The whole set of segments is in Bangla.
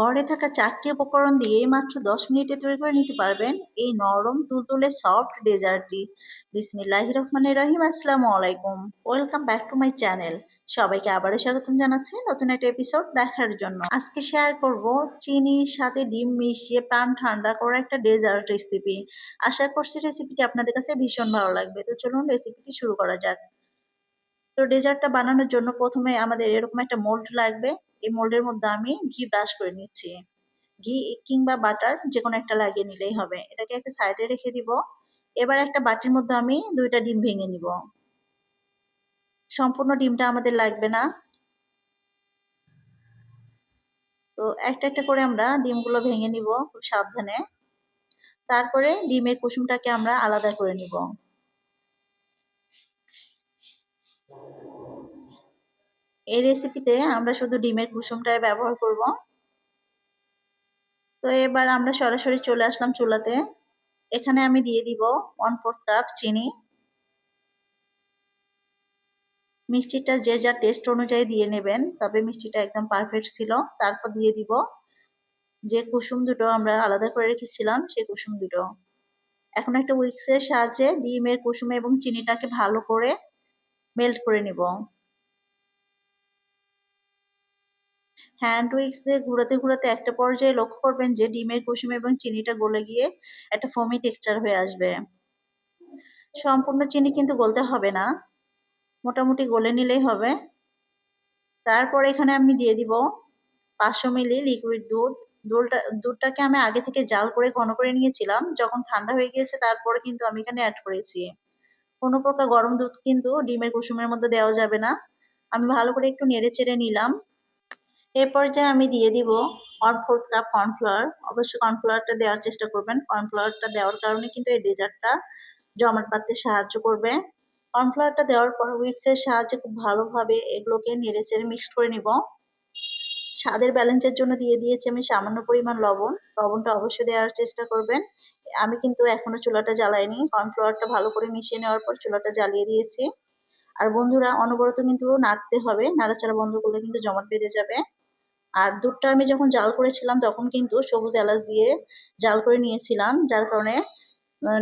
ঘরে থাকা চারটি উপকরণ দিয়েই মাত্র দশ মিনিটে তৈরি করে নিতে পারবেন এই নরম তুলতুলে সফট ডেজার্টটি বিসমিল্লাহ রহমানের রহিম, আসসালামু আলাইকুম। Welcome back to my channel. সবাইকে আবারও স্বাগতম জানাচ্ছি নতুন একটা এপিসোড দেখার জন্য। আজকে শেয়ার করব চিনির সাথে ডিম মিশিয়ে প্রাণ ঠান্ডা করা একটা ডেজার্ট রেসিপি। আশা করছি রেসিপিটি আপনাদের কাছে ভীষণ ভালো লাগবে। তো চলুন রেসিপিটি শুরু করা যাক। তো ডেজার্টটা বানানোর জন্য প্রথমে আমাদের এরকম একটা মোল্ড লাগবে। এই মোল্ডের মধ্যে আমি ঘি ব্রাশ করে নিচ্ছি। ঘি কিংবা বাটার যে কোনো একটা লাগিয়ে নিলেই হবে। এটাকে একটা সাইডে রেখে দিব। এবার একটা বাটির মধ্যে আমি দুইটা ডিম ভেঙে নিব। সম্পূর্ণ ডিমটা আমাদের লাগবে না। তো একটা একটা করে আমরা ডিমগুলো ভেঙে নিব খুব সাবধানে। তারপরে ডিমের কুসুমটাকে আমরা আলাদা করে নিব। এই রেসিপিতে আমরা শুধু ডিমের কুসুমটাই ব্যবহার করব। তো এবার আমরা সরাসরি চলে আসলাম চুলাতে। এখানে আমি দিয়ে দিব ওয়ান ফোর্থ কাপ চিনি। মিষ্টিটা যে যা টেস্ট অনুযায়ী দিয়ে নেবেন, তবে মিষ্টিটা একদম পারফেক্ট ছিল। তারপর দিয়ে দিব যে কুসুম দুটো আমরা আলাদা করে রেখেছিলাম, সেই কুসুম দুটো। এখন একটা উইক্সের সাহায্যে ডিমের কুসুম এবং চিনিটাকে ভালো করে মেল্ট করে নিব। হ্যান্ড উইক্স দিয়ে ঘুরাতে ঘুরাতে একটা পর্যায়ে লক্ষ্য করবেন যে ডিমের কুসুম এবং চিনিটা গলে গিয়ে একটা ফোমি টেক্সচার হয়ে আসবে। সম্পূর্ণ চিনি কিন্তু গলতে হবে না। মোটামুটি গলে নিলেই হবে। তারপর এখানে আমি দিয়ে দিব পাঁচশো মিলি লিকুইড দুধ। দুধটা দুধটাকে আমি আগে থেকে জাল করে ঘন করে নিয়েছিলাম। যখন ঠান্ডা হয়ে গিয়েছে তারপরে কিন্তু আমি এখানে অ্যাড করেছি। কোনো প্রকার গরম দুধ কিন্তু ডিমের কুসুমের মধ্যে দেওয়া যাবে না। আমি ভালো করে একটু নেড়ে চেড়ে নিলাম। এর পর্যায়ে আমি দিয়ে দিব ওয়ান ফোর্থ কাপ কর্নফ্লাওয়ার অবশ্যই কর্নফ্লাওয়ারটা দেওয়ার চেষ্টা করবেন। কর্নফ্লাওয়ারটা দেওয়ার কারণে কিন্তু এই ডেজার্টটা জমাট বাঁধতে সাহায্য করবে। কর্নফ্লাওয়ারটা দেওয়ার পর উইক্সের সাহায্যে খুব ভালোভাবে এগুলোকে নেড়ে চেড়ে মিক্সড করে নিব। স্বাদের ব্যালেন্সের জন্য দিয়ে দিয়েছি আমি সামান্য পরিমাণ লবণ। লবণটা অবশ্যই দেওয়ার চেষ্টা করবেন। আমি কিন্তু এখনও চুলাটা জ্বালাইনি। কর্নফ্লাওয়ারটা ভালো করে মিশিয়ে নেওয়ার পর চুলাটা জ্বালিয়ে দিয়েছি। আর বন্ধুরা, অনবরত কিন্তু নাড়তে হবে। নাড়াচাড়া বন্ধ করলে কিন্তু জমাট বেঁধে যাবে। আর দুধটা আমি যখন জাল করেছিলাম, তখন কিন্তু সবুজ এলাচ দিয়ে জাল করে নিয়েছিলাম, যার কারণে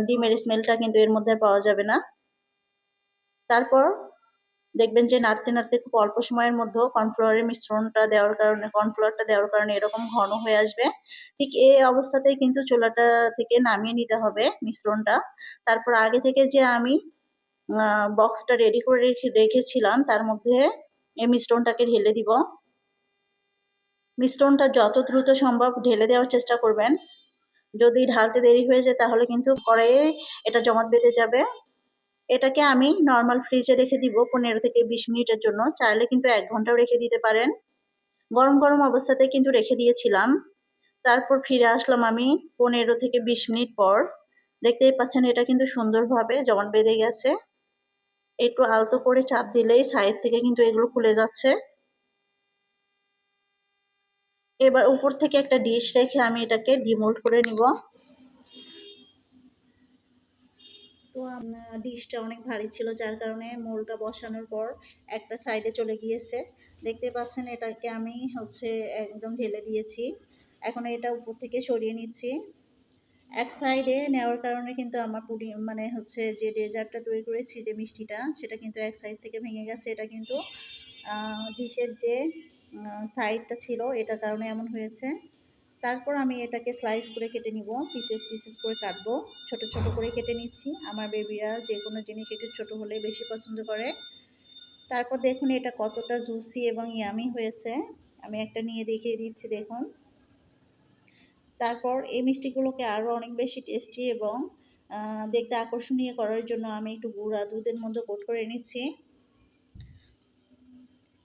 ডিমের স্মেলটা কিন্তু এর মধ্যে পাওয়া যাবে না। তারপর দেখবেন যে, নাড়তে নাড়তে খুব অল্প সময়ের মধ্যে কর্নফ্লাওয়ারের মিশ্রণটা দেওয়ার কারণে, কর্নফ্লাওয়ারটা দেওয়ার কারণে এরকম ঘন হয়ে আসবে। ঠিক এই অবস্থাতেই কিন্তু চোলাটা থেকে নামিয়ে নিতে হবে মিশ্রণটা। তারপর আগে থেকে যে আমি বক্সটা রেডি করে রেখে, রেখেছিলাম, তার মধ্যে এই মিশ্রণটাকে ঢেলে দিব। মিশ্রণটা যত দ্রুত সম্ভব ঢেলে দেওয়ার চেষ্টা করবেন। যদি ঢালতে দেরি হয়ে যায়, তাহলে কিন্তু কড়াইয়ে এটা জমাট বেঁধে যাবে। এটাকে আমি নর্মাল ফ্রিজে রেখে দিব পনেরো থেকে বিশ মিনিটের জন্য। চাইলে কিন্তু এক ঘন্টাও রেখে দিতে পারেন। গরম গরম অবস্থাতে কিন্তু রেখে দিয়েছিলাম। তারপর ফিরে আসলাম আমি পনেরো থেকে বিশ মিনিট পর। দেখতেই পাচ্ছেন, এটা কিন্তু সুন্দরভাবে জমাট বেঁধে গেছে। একটু আলতো করে চাপ দিলেই সাইড থেকে কিন্তু এগুলো খুলে যাচ্ছে। এবার উপর থেকে একটা ডিশ রেখে আমি এটাকে ডিমোল্ড করে নিব। তো ডিশটা অনেক ভারী ছিল, যার কারণে মোলটা বসানোর পর একটা সাইডে চলে গিয়েছে। দেখতে পাচ্ছেন এটাকে আমি হচ্ছে একদম ঢেলে দিয়েছি। এখন এটা উপর থেকে সরিয়ে নিচ্ছি। এক সাইডে নেওয়ার কারণে কিন্তু আমার পুডি মানে হচ্ছে যে ডেজার্টটা তৈরি করেছি, যে মিষ্টিটা, সেটা কিন্তু এক সাইড থেকে ভেঙে গেছে। এটা কিন্তু ডিশের যে সাইডটা ছিল, এটার কারণে এমন হয়েছে। তারপর আমি এটাকে স্লাইস করে কেটে নিব পিসেস পিসেস করে কাটবো। ছোট ছোট করে কেটে নিচ্ছি। আমার বেবিরা যে কোনো জিনিস একটু ছোট হলে বেশি পছন্দ করে। তারপর দেখুন এটা কতটা জুসি এবং ইয়ামি হয়েছে। আমি একটা নিয়ে দেখিয়ে দিচ্ছি, দেখুন। তারপর এই মিষ্টিগুলোকে আরও অনেক বেশি টেস্টি এবং দেখতে আকর্ষণীয় করার জন্য আমি একটু গুঁড়া দুধের মধ্যে কোট করে নিচ্ছি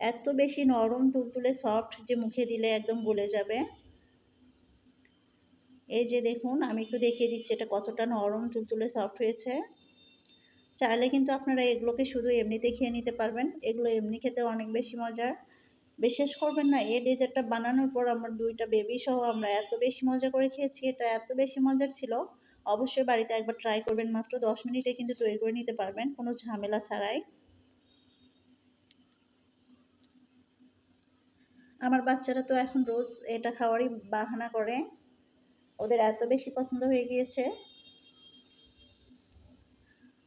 এত বেশি নরম, তুলতুলে সফট যে মুখে দিলে একদম গলে যাবে। এই যে দেখুন, আমি একটু দেখিয়ে দিচ্ছি এটা কতটা নরম, তুলতুলে সফট হয়েছে। চাইলে কিন্তু আপনারা এগুলোকে শুধু এমনিতে খেয়ে নিতে পারবেন। এগুলো এমনি খেতে অনেক বেশি মজার বিশেষ করবেন না, এই ডেজার্টটা বানানোর পর আমার দুইটা বেবি সহ আমরা এত বেশি মজা করে খেয়েছি, এটা এত বেশি মজার ছিল। অবশ্যই বাড়িতে একবার ট্রাই করবেন, মাত্র দশ মিনিটে কিন্তু তৈরি করে নিতে পারবেন, কোনো ঝামেলা ছাড়াই। আমার বাচ্চারা তো এখন রোজ এটা খাওয়ারই বাহানা করে। ওদের এত বেশি পছন্দ হয়ে গিয়েছে।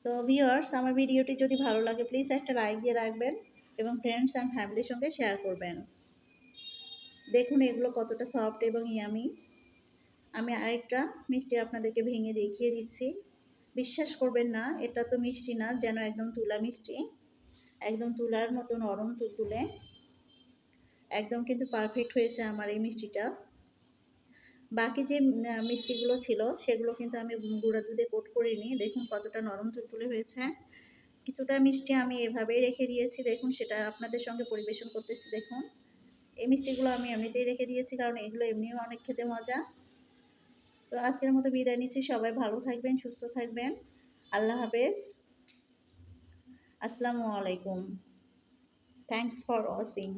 তো ভিউয়ার্স আমার ভিডিওটি যদি ভালো লাগে প্লিজ একটা লাইক দিয়ে রাখবেন এবং ফ্রেন্ডস অ্যান্ড ফ্যামিলির সঙ্গে শেয়ার করবেন। দেখুন এগুলো কতটা সফট এবং ইয়ামি আমি আরেকটা মিষ্টি আপনাদেরকে ভেঙে দেখিয়ে দিচ্ছি। বিশ্বাস করবেন না, এটা তো মিষ্টি না, যেন একদম তুলা মিষ্টি। একদম তুলার মতো নরম তুলতুলে। একদম কিন্তু পারফেক্ট হয়েছে আমার এই মিষ্টিটা। বাকি যে মিষ্টিগুলো ছিল, সেগুলো কিন্তু আমি গুঁড়া দুধে কোট করিনি। দেখুন কতটা নরম তুলতুলে হয়েছে। কিছুটা মিষ্টি আমি এভাবেই রেখে দিয়েছি। দেখুন সেটা আপনাদের সঙ্গে পরিবেশন করতেছি, দেখুন। এই মিষ্টিগুলো আমি এমনিতেই রেখে দিয়েছি, কারণ এগুলো এমনিও অনেক খেতে মজা। তো আজকের মতো বিদায় নিচ্ছি। সবাই ভালো থাকবেন, সুস্থ থাকবেন। আল্লাহ হাফেজ। আসসালামু আলাইকুম। Thanks for watching